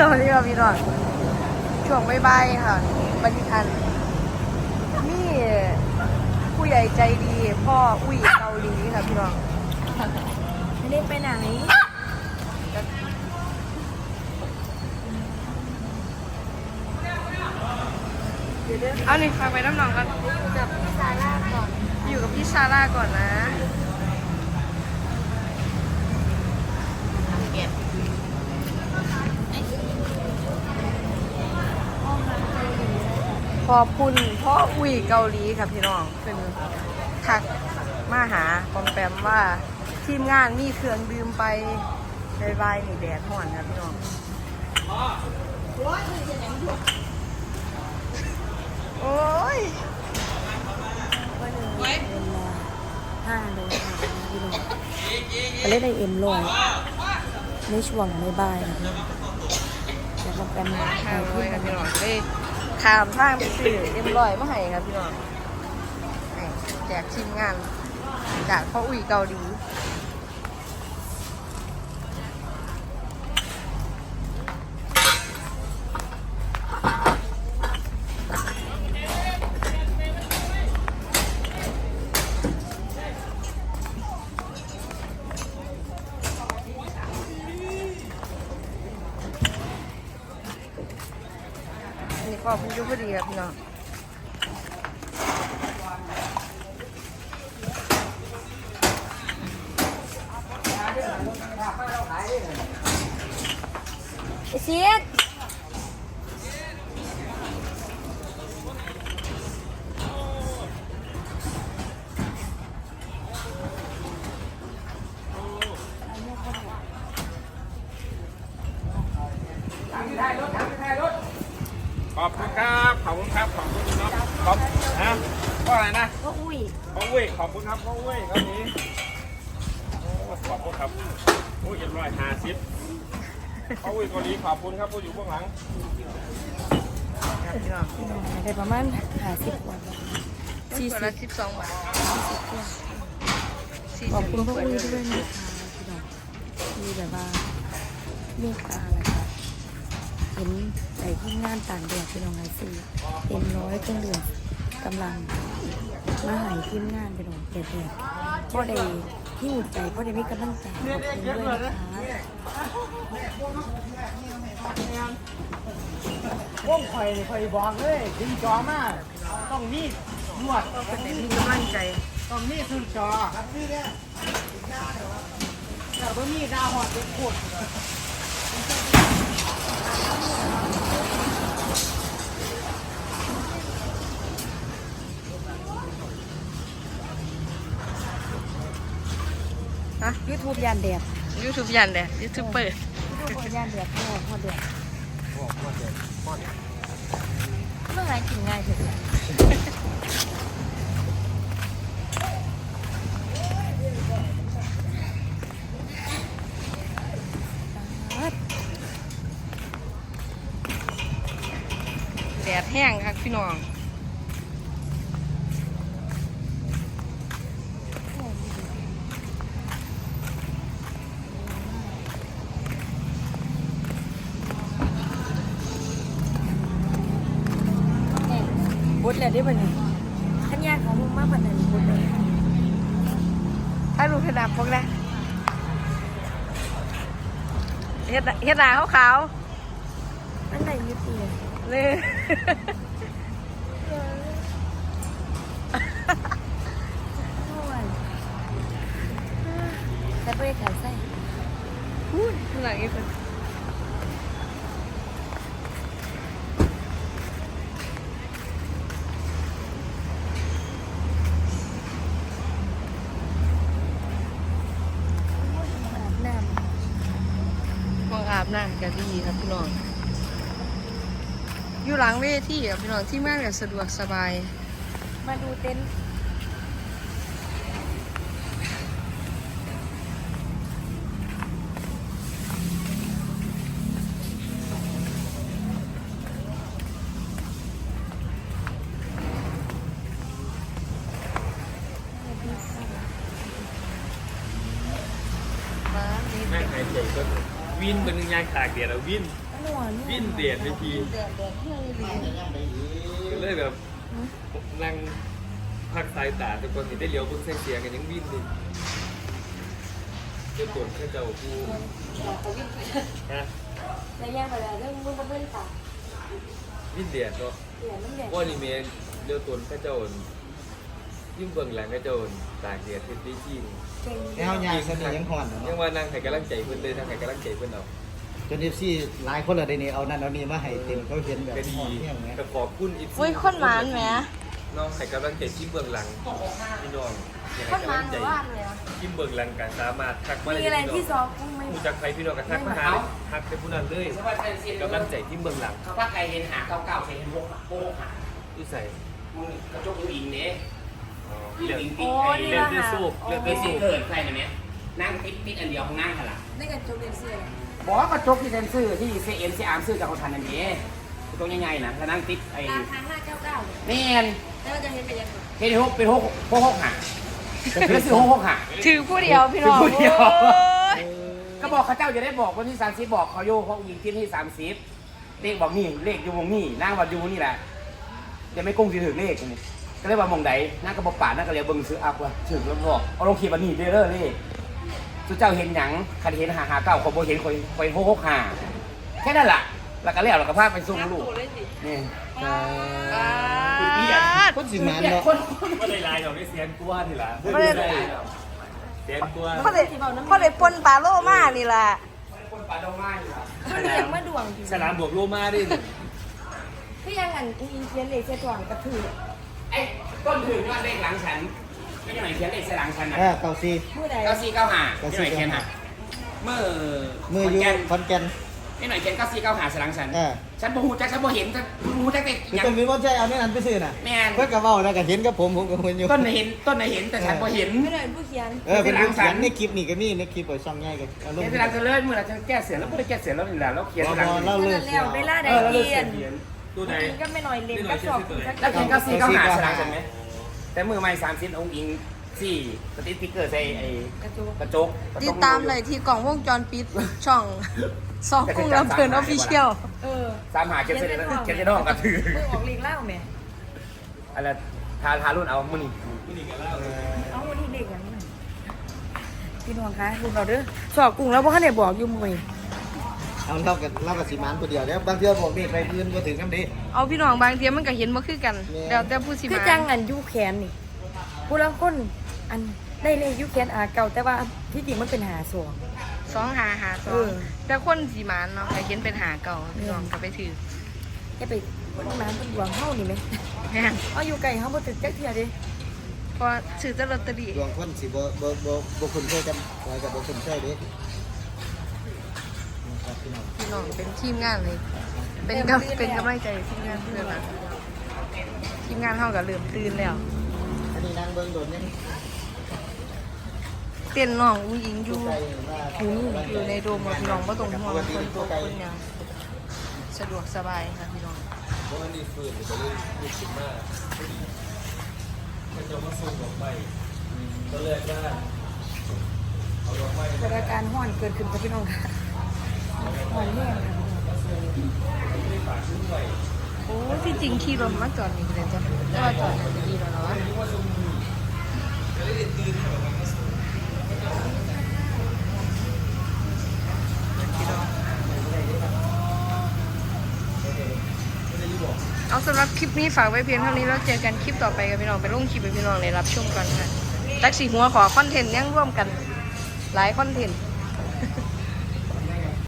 สวัสดีครับพี่น้องช่วงบายๆค่ะบรรยากาศนี่ผู้ใหญ่ใจดี พ่ออุ้ยเกาหลีค่ะพี่น้องไม่ได้ไปไหนเอาหนึ่งฟังไปน้ำหนองกันอยู่กับพี่ซาร่าก่อนอยู่กับพี่ซาร่าก่อนนะ เก็บ ขอบคุณพ่ออุ้ยเกาหลีครับพี่น้องเป็นทักมาหาปอมแปมว่าทีมงานมีเครื่องดื่มไปบายๆนี่แดดห่อนครับพี่น้องโอ้ยวันหนึ่งเอ็มร้อยห้าโลค่ะพี่น้องเล่นในเอ็มร้อยในช่วงในบ่ายนะพี่เดี๋ยวมาแปมข้าวด้วยครับพี่น้องได้ ขามทางไปซื้อเอ็มลอยมาให้ครับพี่น้องแจกทีมงาน จากพ่ออุ้ยเกาหลี อันนี้ก็คุณยุพอดีครับพี่น้องไอเสียด ขอบคุณครับ ขอบคุณครับ ขอบคุณเนาะขอบฮะว่าอะไรนะก็อุ้ยพ่ออุ้ย ขอบคุณครับพ่ออุ้ยครับนี้โอ้ขอบคุณครับโอ้ยเอ็มร้อยห้าสิบพ่ออุ้ยเกาหลีขอบคุณครับผู้อยู่เบื้องหลังครับพี่น้องได้ประมาณห้าสิบกว่าสี่สิบสิบสองบาทสี่ขอบสิบคุณพระกว่าอุ้ยเลด้วยยนะคะพี่น้องมีแบบว่าเมตตาอะไรค่ะ เห็นใส่ที่งานต่างแดดพี่น้องไอซีเต็มร้อยเครื่องดื่มกำลังมาใหายทีมงานพี่น้องแดดๆพ่อได้ที่หัวใจพ่อได้มีกำลังใจขอบคุณด้วยนะคะว่องไฟไฟบอกเลยดึงจอมาต้องมีนวดเป็นเด็กมีกำลังใจต้องมีถึงจอแต่ว่ามีดาวหอดเป็นขวด นะยูทูบยานแดดยูทูบยันเด้ยูทูบเบอร์ยูทูบยานแดดพ่อพ่อแดดเมื่อไหรกินง่ายเถอะแด ดแห้งครับพี่น้องบดแล้วได้ป่ะเนี่ยขันยากของมึงมากกว่านั้นบดเลยถ้าดูขนาดพวกนี้เฮ็ดเฮ็ดหนาขาว มันไหนยุติเลยๆเลยโอ้ยแต่ไปขายไส้พูดข้างหลังอีกคนมอาบน้องอาบน้ำกันดีครับพี่น้อง อยู่หลังเวทีครับพี่น้องที่มากกับสะดวกสบายำมาดูเต็นท์มาแม่งหายใจก็วินเป็นยางขากเดียดอะวิน อะไรนัวนัววิ่นเดดไปทีแดดแดดเที่ยงเลยก็เลยแบบนั่งพักสายตาทุกคนเห็นได้เลี้ยวเพิ่งเส้นเสียกันยังวิ่นเลยเจ้าตัวข้าเจ้าผู้ฮะแล้วย่างไปแล้วเรื่องมึงบ่เบิ่งตาวิ่นเดดเนาะเดี๋ยวมันแดดว่านี่เมนเลี้ยวตัวข้าเจ้ายิ่งเบิ่งหลังข้าเจ้าตากเดียดเป็นดีจริง เก่งแนวยางเสน่ห์ยังห่อนยังว่านั่งให้กำลังใจเพิ่นเลยนั่งให้กำลังใจเพิ่นเอา จนเอฟซีหลายคนเลยในนี้เอานั่นเอานี่มาให้เต็มเขาเห็นแบบก็ดีห่อนเที่ยงเนี้ยก็ขอบคุณอีกอุ้ยคนหมานแหมน้องให้กำลังใจที่เบื้องหลังพี่น้องอยากคให้นหมากำลันงหใจรือว่าเลยอะที่เบื้องหลังกันสามารถทักมามีได้อะไรพี่น้ที่องซอกุ้งไม่รู้จักใครพี่น้องก็ทักมาหาเลยทักไปผู้นั้นเลยกำลังใจที่เบื้องหลังเขาว่าใครเห็นหาเก้าเก้าใครเห็นหกโกหกหาที่ใส่มึงกระจกดูอิงเนี่ยเรื่องโอ้นี่เรื่องละที่ค่ะสูบเรื่องเป็ที่นสูสิบเกิดใครเนี่ยนั่งติดติดอันเดียวของนั่งค่ะล่ะในกระจกเด่นเสื้อ บอกว่ากระจกที่เซนซื้อที่เซเอ็นซีอาร์มซื้อจากคนทันอันนี้ตรงใหญ่ๆนะแล้วนั่งติดไอ้ราคาห้าเก้าเก้าแม่นแล้วจะเห็นไปยังไงเห็นหกเป็นหกหกหกหาเป็นซื้อหกหกหาถือผู้เดียวพี่น้องถือผู้เดียว โอ้ยก็บอกเขาเจ้าจะได้บอกวันที่สามสิบบอกเขาโยเพราะยิงที่ที่สามสิบเลขบอกนี่เลขอยู่วงนี่นั่งว่าอยู่วงนี่แหละยังไม่กุ้งสิถึงเลขนี่ก็เลยว่ามองใดนั่งก็บอกป่านั่งก็เลยเบิ่งซื้ออักว่าถึงแล้วบอกเอาลงขีดวันนี้เด้อเลข สุเจ้าเห็นหยังคันเห็นหาหาเก้าคนบ่เห็นคนไปหกหกหาแค่นั้นล่ะแล้วก็แล้วเราก็พาไปส่งลูกนี่คนสิมานเนาะคนก็ได้ลายดอกได้เสียนกลัวนี่ล่ะไม่ได้เสียนกลัวเขาเลยเขาเลยปนปลาโลมานี่ล่ะคนป่าดงไม้ล่ะมันเรียกมาดวงจริงสนามบวกโลมาดิพี่ยังอันอีเขียนเลยเสียถ่วงกระถือไอ้ต้นถึงว่าเลขหลังฉัน ไม่ใช่ไหนเขียนเลขหลังฉันนะเออเก้าซีเมื่อใดเก้าสี่เก้าห้าไม่หน่อยเขียนหาเมื่อมืออยู่แกนคอนแก่นไม่หน่อยเขียนเก้าสี่เก้าห้าสลังฉันเออฉันบ่ฮู้จักฉันบ่เห็นฉันบ่ฮู้จักเด็กคือหยังต้นมีว่าใช่เอาเนี่ยนั้นไปซื้อน่ะแม่นเพื่อนกับเว้าแล้วก็เห็นกับผมผมกับคนอยู่ต้นน่ะเห็นต้นน่ะเห็นแต่ฉันบ่เห็นไม่ได้ผู้เขียนเออเป็นผู้เขียนในคลิปนี่ก็มีในคลิปไว้ช่องง่ายกันเอาลงเขียนสลังฉันเลยเมื่อไหร่ฉันแก้เสียงแล้วบ่ได้แก้เสียงแล้วนี่แหละแล้วเขียนบ่สลังบ่ฉัน เล่าเมื่เรื่อองแล้วเวลาใดเออแล้วเลิกเขียนเขียนตัวไหนกินก็ไม่หน่อยเล็กก็สอบคุณสักแล้วเขียนเก้าสี่เก้าห้าสลังฉันไหม แต่มือใหม่30องค์อิงสี่สติ๊กเกอร์ใส่ไอ้กระจกกระจกกระจกติดตามเลยที่กล่องวงจรปิดช่องซองกุ้งลำเพลินออฟฟิเชียลเออสามหาเขียนเสร็จแล้วเขียนจะน้องก็ถือมือออกเลียงเล่าแม่อะไรทาทารุ่นเอามื้อนี้เอาวันที่เด็กอย่างนี้พี่น้องคะคุณเราเด้อสอบกุ้งแล้วพ่อเนี่ยบอกอยู่มือ เอาเล่ากันเล่ากับสีมันคนเดียวแล้วบางเทื่อบอกนี่ไปพื้นก็ถึงน้ำดีเอาพี่น้องบางเทียมันก็เห็นบ่คือกันแม่แล้วแต่ผู้สิคือมาจังอันยูแขนนี่ผู้ละคนอันได้เลขยูแขนอาเก่าแต่ว่าที่จริงมันเป็นหาสวง สองหาหาสอเองอ แต่คนสีมานเนาะก็เห็นเป็นหาเก่าพี่น้องก็ไปถือจะไปคนน้ำเป็นดวงเฮานี่ไหมแม่นเอาอยู่ไกลเฮาบ่ถึกจักเที่ยเดิเพอถือแต่ลอตเตอรี่ดวงคนสิบ่บ่บ่บ่คุณใช่กันไว้กับบ่คุณใช่เด้ครับ พี่น้องเป็นทีมงานเลย เป็นกำเป็นกำลังใจทีมงานเพื่อนนะทีมงานเฮาก็เริ่มตื่นแล้วอันนี้นางเบิ่งโดนยังเต้นน้องอุ้งยิงอยู่ใกล้ว่าอยู่อยู่ในโดมพี่น้องบ่ต้องห่วงคนตกคนยังสะดวกสบายค่ะพี่น้องเพราะนนี่ฟื้นก็เลยลุกขึ้นมามันจะมาส่งดอกไม้ก็เลยว่าเอาดอกไม้สถานการณ์ห้อนเกิดขึ้นกับพี่น้องค่ะ ห้อนแห้งค่ะโอ้ที่จริงขี่รถมาจอดนี่เลยจ้ะแต่ว่าจอดน่าจะดีแล้วเนาะเอาสำหรับคลิปนี้ฝากไว้เพียงเท่านี้แล้วเจอกันคลิปต่อไปกับพี่น้องไปลงคลิปให้พี่น้องได้รับชมกันค่ะแท็กซี่หัวขอคอนเทนต์ยังร่วมกัน หลายคอนเทนต์